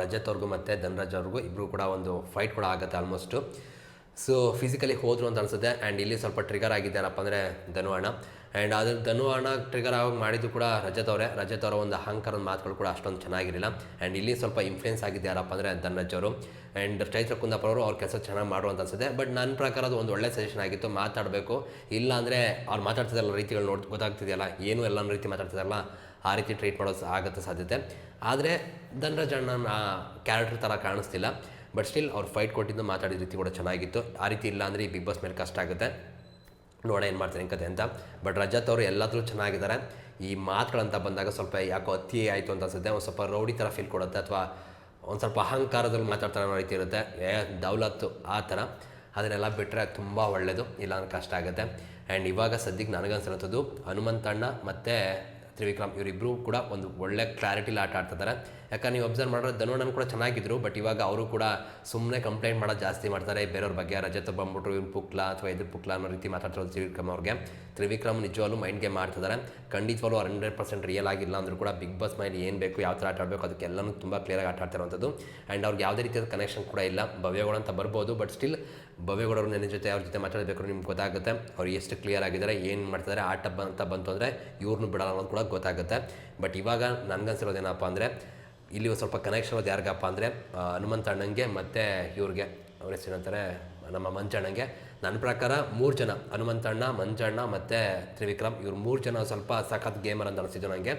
S1: ರಜತ್ ಅವ್ರಿಗೂ ಮತ್ತು ಧನರಾಜ್ ಅವ್ರಿಗೂ ಇಬ್ಬರು ಕೂಡ ಒಂದು ಫೈಟ್ ಕೂಡ ಆಗುತ್ತೆ ಆಲ್ಮೋಸ್ಟು ಸೊ ಫಿಸಿಕಲಿ ಹೋದರು ಅಂತ ಅನಿಸುತ್ತೆ. ಆ್ಯಂಡ್ ಇಲ್ಲಿ ಸ್ವಲ್ಪ ಟ್ರಿಗರ್ ಆಗಿದ್ದಾರಪ್ಪ ಅಂದರೆ ಧನು ಅಣ್ಣ ಆ್ಯಂಡ್ ಅದ್ರ ಧನು ಅಣ್ಣ ಟ್ರಿಗರ್ ಆಗಿ ಮಾಡಿದ್ದು ಕೂಡ ರಜತ್ ಅವರೇ. ರಜತ್ ಅವರ ಒಂದು ಅಹಂಕಾರದ ಮಾತುಗಳು ಕೂಡ ಅಷ್ಟೊಂದು ಚೆನ್ನಾಗಿರಲಿಲ್ಲ. ಆ್ಯಂಡ್ ಇಲ್ಲಿ ಸ್ವಲ್ಪ ಇನ್ಫ್ಲೂಯೆನ್ಸ್ ಆಗಿದ್ದು ಯಾರಪ್ಪ ಅಂದರೆ ಧನರಾಜ್ ಅವರು. ಆ್ಯಂಡ್ ಚೈತ್ರ ಕುಂದಾಪುರ ಅವರು ಅವ್ರ ಕೆಲಸ ಚೆನ್ನಾಗಿ ಮಾಡುವಂತ ಅನ್ಸುತ್ತೆ. ಬಟ್ ನನ್ನ ಪ್ರಕಾರ ಅದು ಒಂದು ಒಳ್ಳೆ ಸಜೆಷನ್ ಆಗಿತ್ತು. ಮಾತಾಡಬೇಕು. ಇಲ್ಲ ಅಂದರೆ ಅವ್ರು ಮಾತಾಡ್ತಿದ್ದಲ್ಲ ರೀತಿಗಳು ನೋಡಿ ಗೊತ್ತಾಗ್ತಿದೆಯಲ್ಲ. ಏನು ಎಲ್ಲ ರೀತಿ ಮಾತಾಡ್ತಿದ್ದಾರಲ್ಲ ಆ ರೀತಿ ಟ್ರೀಟ್ ಮಾಡೋದು ಆಗುತ್ತೆ ಸಾಧ್ಯತೆ. ಆದರೆ ಧನರಾಜ್ ಅಣ್ಣನ ಕ್ಯಾರೆಕ್ಟರ್ ಥರ ಕಾಣಿಸ್ತಿಲ್ಲ. ಬಟ್ ಸ್ಟಿಲ್ ಅವ್ರು ಫೈಟ್ ಕೊಟ್ಟಿದ್ದು ಮಾತಾಡಿದ ರೀತಿ ಕೂಡ ಚೆನ್ನಾಗಿತ್ತು. ಆ ರೀತಿ ಇಲ್ಲ ಅಂದರೆ ಈ ಬಿಗ್ ಬಾಸ್ ಮೇಲೆ ಕಷ್ಟ ಆಗುತ್ತೆ. ನೋಡೋಣ ಏನು ಮಾಡ್ತೀನಿ ಕತೆ ಅಂತ. ಬಟ್ ರಜತ್ ಅವರು ಎಲ್ಲಾದರೂ ಚೆನ್ನಾಗಿದ್ದಾರೆ. ಈ ಮಾತುಗಳಂತ ಬಂದಾಗ ಸ್ವಲ್ಪ ಯಾಕೋ ಅತಿ ಆಯಿತು ಅಂತ ಅನ್ಸುತ್ತೆ. ಒಂದು ಸ್ವಲ್ಪ ರೌಡಿ ಥರ ಫೀಲ್ ಕೊಡುತ್ತೆ ಅಥವಾ ಒಂದು ಸ್ವಲ್ಪ ಅಹಂಕಾರದಲ್ಲಿ ಮಾತಾಡ್ತಾರೆ ಅನ್ನೋ ರೀತಿ ಇರುತ್ತೆ. ಏ, ದೌಲತ್ತು ಆ ಥರ. ಅದನ್ನೆಲ್ಲ ಬಿಟ್ಟರೆ ತುಂಬ ಒಳ್ಳೆಯದು ಇಲ್ಲ ಅಂದ್ರೆ ಕಷ್ಟ ಆಗುತ್ತೆ. ಆ್ಯಂಡ್ ಇವಾಗ ಸದ್ಯಕ್ಕೆ ನನಗನ್ಸಿರೋಂಥದ್ದು ಹನುಮಂತಣ್ಣ ಮತ್ತು ತ್ರಿವಿಕ್ರಮ್ ಇವರಿಬ್ಬರು ಕೂಡ ಒಂದು ಒಳ್ಳೆ ಕ್ಲಾರಿಟಿಲಿ ಆಟ ಆಡ್ತಿದ್ದಾರೆ ಯಾಕಂದ್ರೆ ನೀವು ಅಬ್ಸರ್ವ್ ಮಾಡಿದ್ರೆ ಧನುಣ್ಣನ್ ಕೂಡ ಚೆನ್ನಾಗಿದ್ದರು ಬಟ್ ಇವಾಗ ಅವರು ಕೂಡ ಸುಮ್ಮನೆ ಕಂಪ್ಲೇಂಟ್ ಮಾಡೋದು ಜಾಸ್ತಿ ಮಾಡ್ತಾರೆ. ಬೇರೆಯವ್ರ ಬಗ್ಗೆ ರಜತ್ ಬಂದ್ಬಿಟ್ರು ಇವ್ನು ಪುಕ್ಲ ಅಥವಾ ಇದ್ರ ಪುಕ್ಲ ಅನ್ನೋ ರೀತಿ ಮಾತಾಡ್ತಿರೋದು ತ್ರಿವಿಕ್ರಮ್ ಅವ್ರಿಗೆ. ತ್ರಿವಿಕ್ರಮ್ ನಿಜವಾಗ್ಲೂ ಮೈಂಡ್ ಗೇಮ್ ಮಾಡ್ತಿದ್ದಾರೆ ಖಂಡಿತವಾಗ್ಲೂ ಹಂಡ್ರೆಡ್ ಪರ್ಸೆಂಟ್ ರಿಯಲ್ ಆಗಿಲ್ಲ ಅಂದರೂ ಕೂಡ ಬಿಗ್ ಬಾಸ್ ಮೈಂಡ್ ಏನು ಬೇಕು, ಯಾವ ಥರ ಆಟ ಆಡಬೇಕು ಅದಕ್ಕೆಲ್ಲನೂ ತುಂಬ ಕ್ಲಿಯರಾಗಿ ಆಟ ಆಡ್ತಿರೋಂಥದ್ದು. ಆ್ಯಂಡ್ ಅವ್ರಿಗೆ ಯಾವುದೇ ರೀತಿಯಾದ ಕನೆಕ್ಷನ್ ಕೂಡ ಇಲ್ಲ. ಭವ್ಯಗಳು ಅಂತ ಬರ್ಬೋದು ಬಟ್ ಸ್ಟಿಲ್ ಭವ್ಯಗೌಡರು ನನ್ನ ಜೊತೆ ಅವ್ರ ಜೊತೆ ಮಾತಾಡಬೇಕು ನಿಮ್ಗೆ ಗೊತ್ತಾಗುತ್ತೆ. ಅವ್ರು ಎಷ್ಟು ಕ್ಲಿಯರ್ ಆಗಿದ್ದಾರೆ, ಏನು ಮಾಡ್ತಿದ್ದಾರೆ ಆಟ ಅಂತ ಬಂತು ಅಂದರೆ ಇವ್ರನ್ನೂ ಬಿಡಲ್ಲ ಅನ್ನೋದು ಕೂಡ ಗೊತ್ತಾಗುತ್ತೆ. ಬಟ್ ಇವಾಗ ನನಗನ್ಸಿರೋದೇನಪ್ಪ ಅಂದರೆ, ಇಲ್ಲಿ ಒಂದು ಸ್ವಲ್ಪ ಕನೆಕ್ಷನ್ ಇರೋದು ಯಾರಿಗಪ್ಪ ಅಂದರೆ ಹನುಮಂತ ಅಣ್ಣಂಗೆ ಮತ್ತು ಇವ್ರಿಗೆ. ಅವ್ರ ಹೆಸರು ಏನಂತಾರೆ, ನಮ್ಮ ಮಂಜಣ್ಣಂಗೆ ನನ್ನ ಪ್ರಕಾರ ಮೂರು ಜನ ಹನುಮಂತಣ್ಣ ಮಂಜಣ್ಣ ಮತ್ತು ತ್ರಿವಿಕ್ರಮ್, ಇವ್ರು ಮೂರು ಜನ ಸ್ವಲ್ಪ ಸಖತ್ ಗೇಮರ್ ಅಂತ ಅನಿಸಿದ್ದು ನನಗೆ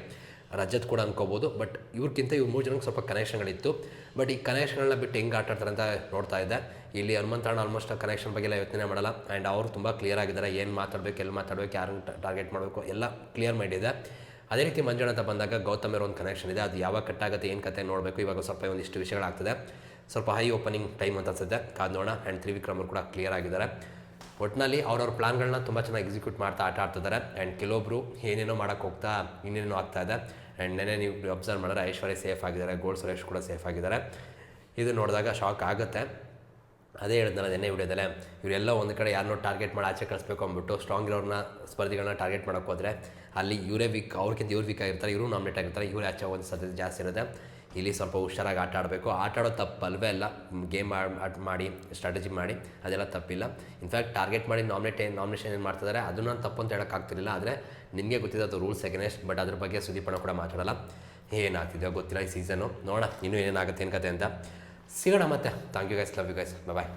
S1: ರಜತ್ ಕೂಡ ಅನ್ಕೋಬೋದು ಬಟ್ ಇವ್ರಿಗಿಂತ ಇವ್ರು ಮೂರು ಜನಕ್ಕೆ ಸ್ವಲ್ಪ ಕನೆಕ್ಷನ್ಗಳಿತ್ತು ಬಟ್ ಈ ಕನೆಕ್ಷನ್ಗಳನ್ನ ಬಿಟ್ಟು ಹೆಂಗೆ ಆಟ ಆಡ್ತಾರೆ ಅಂತ ನೋಡ್ತಾ ಇದ್ದೆ. ಇಲ್ಲಿ ಹನುಮಂತಣ್ಣ ಆಲ್ಮೋಸ್ಟ್ ಕನೆಕ್ಷನ್ ಬಗ್ಗೆ ಎಲ್ಲ ಯೋಚನೆ ಮಾಡಲ್ಲ. ಆ್ಯಂಡ್ ಅವರು ತುಂಬ ಕ್ಲಿಯರ್ ಆಗಿದ್ದಾರೆ. ಏನು ಮಾತಾಡಬೇಕು, ಎಲ್ಲಿ ಮಾತಾಡಬೇಕು, ಯಾರನ್ನ ಟಾರ್ಗೆಟ್ ಮಾಡಬೇಕು, ಎಲ್ಲ ಕ್ಲಿಯರ್ ಮೈಂಡ್ ಇದೆ. ಅದೇ ರೀತಿ ಮಂಜುನಾಥ ಅಂತ ಬಂದಾಗ ಗೌತಮ್ ಇರೋ ಒಂದು ಕನೆಕ್ಷನ್ ಇದೆ. ಅದು ಯಾವಾಗ ಕಟ್ಟಾಗುತ್ತೆ ಏನು ಕತೆ ನೋಡಬೇಕು, ಇವಾಗ ಸ್ವಲ್ಪ ಒಂದಿಷ್ಟು ವಿಷಯಗಳಾಗ್ತದೆ. ಸ್ವಲ್ಪ ಹೈ ಓಪನಿಂಗ್ ಟೈಮ್ ಅಂತ ಅನ್ಸುತ್ತೆ. ಕಾದ್ ನೋಡೋಣ. ಆ್ಯಂಡ್ ತ್ರಿವಿಕ್ರಮ್ ಅವರು ಕೂಡ ಕ್ಲಿಯರ್ ಆಗಿದ್ದಾರೆ. ಒಟ್ಟಿನಲ್ಲಿ ಅವ್ರವ್ರ ಪ್ಲಾನ್ಗಳನ್ನ ತುಂಬ ಚೆನ್ನಾಗಿ ಎಕ್ಸಿಕ್ಯೂಟ್ ಮಾಡ್ತಾ, ಆಟ ಆಡ್ತಿದ್ದಾರೆ. ಆ್ಯಂಡ್ ಕೆಲವೊಬ್ಬರು ಏನೇನೋ ಮಾಡೋಕೆ ಹೋಗ್ತಾ ಇನ್ನೇನೋ ಆಗ್ತಾ ಇದೆ. ಆ್ಯಂಡ್ ನೆನೆ ನೀವು ಅಬ್ಸರ್ವ್ ಮಾಡಿದ್ರೆ ಐಶ್ವರ್ಯ ಸೇಫ್ ಆಗಿದ್ದಾರೆ. ಗೋಲ್ಡ್ ಸುರೇಶ್ ಕೂಡ ಸೇಫ್ ಆಗಿದ್ದಾರೆ. ಇದು ನೋಡಿದಾಗ ಶಾಕ್ ಆಗುತ್ತೆ. ಅದೇ ಹೇಳಿದ್ನಲ್ಲ ನೆನ್ನೆ ವಿಡಿಯೋದಲ್ಲೇ ಇವರೆಲ್ಲ ಒಂದು ಕಡೆ ಯಾರನ್ನೋ ಟಾರ್ಗೆಟ್ ಮಾಡಿ ಆಚೆ ಕಳಿಸ್ಬೇಕು ಅಂದ್ಬಿಟ್ಟು ಸ್ಟ್ರಾಂಗ್ ಇರೋರನ್ನ ಸ್ಪರ್ಧಿಗಳನ್ನ ಟಾರ್ಗೆಟ್ ಮಾಡೋಕೆ ಹೋದರೆ ಅಲ್ಲಿ ಇವರೇ ವೀಕ್ ಅವ್ರಿಗಿಂತ ಇವ್ರು ವೀಕ್ ಆಗಿರ್ತಾರೆ, ಇವರು ನಾಮಿನೇಟ್ ಆಗಿರ್ತಾರೆ, ಇವರೇ ಆಚೆ ಒಂದು ಸಾಧ್ಯತೆ ಜಾಸ್ತಿ ಇರುತ್ತೆ. ಇಲ್ಲಿ ಸ್ವಲ್ಪ ಹುಷಾರಾಗಿ ಆಟ ಆಡಬೇಕು. ಆಟ ಆಡೋ ತಪ್ಪಲ್ವೇ ಅಲ್ಲ ಗೇಮ್ ಆಡ್ ಮಾಡಿ ಸ್ಟ್ರಾಟಜಿ ಮಾಡಿ, ಅದೆಲ್ಲ ತಪ್ಪಿಲ್ಲ. ಇನ್ಫ್ಯಾಕ್ಟ್ ಟಾರ್ಗೆಟ್ ಮಾಡಿ ನಾಮಿನೇಟ್ ನಾಮಿನೇಷನ್ ಏನು ಮಾಡ್ತಿದ್ದಾರೆ ಅದನ್ನು ತಪ್ಪು ಅಂತ ಹೇಳೋಕ್ಕಾಗ್ತಿರಲಿಲ್ಲ ಆದರೆ ನಿಮಗೆ ಗೊತ್ತಿದೆ ಅದು ರೂಲ್ಸ್ ಎಗನೆಸ್ಟ್ ಬಟ್ ಅದ್ರ ಬಗ್ಗೆ ಸುದೀಪಣ್ಣ ಕೂಡ ಮಾತಾಡಲ್ಲ. ಏನಾಗ್ತಿದೆಯೋ ಗೊತ್ತಿಲ್ಲ ಈ ಸೀಸನು ನೋಡೋಣ, ಇನ್ನೂ ಏನೇನಾಗುತ್ತೆ ಏನು ಕತೆ ಅಂತ. ಸಿಗೋಣ ಮತ್ತೆ. Thank you guys love you guys bye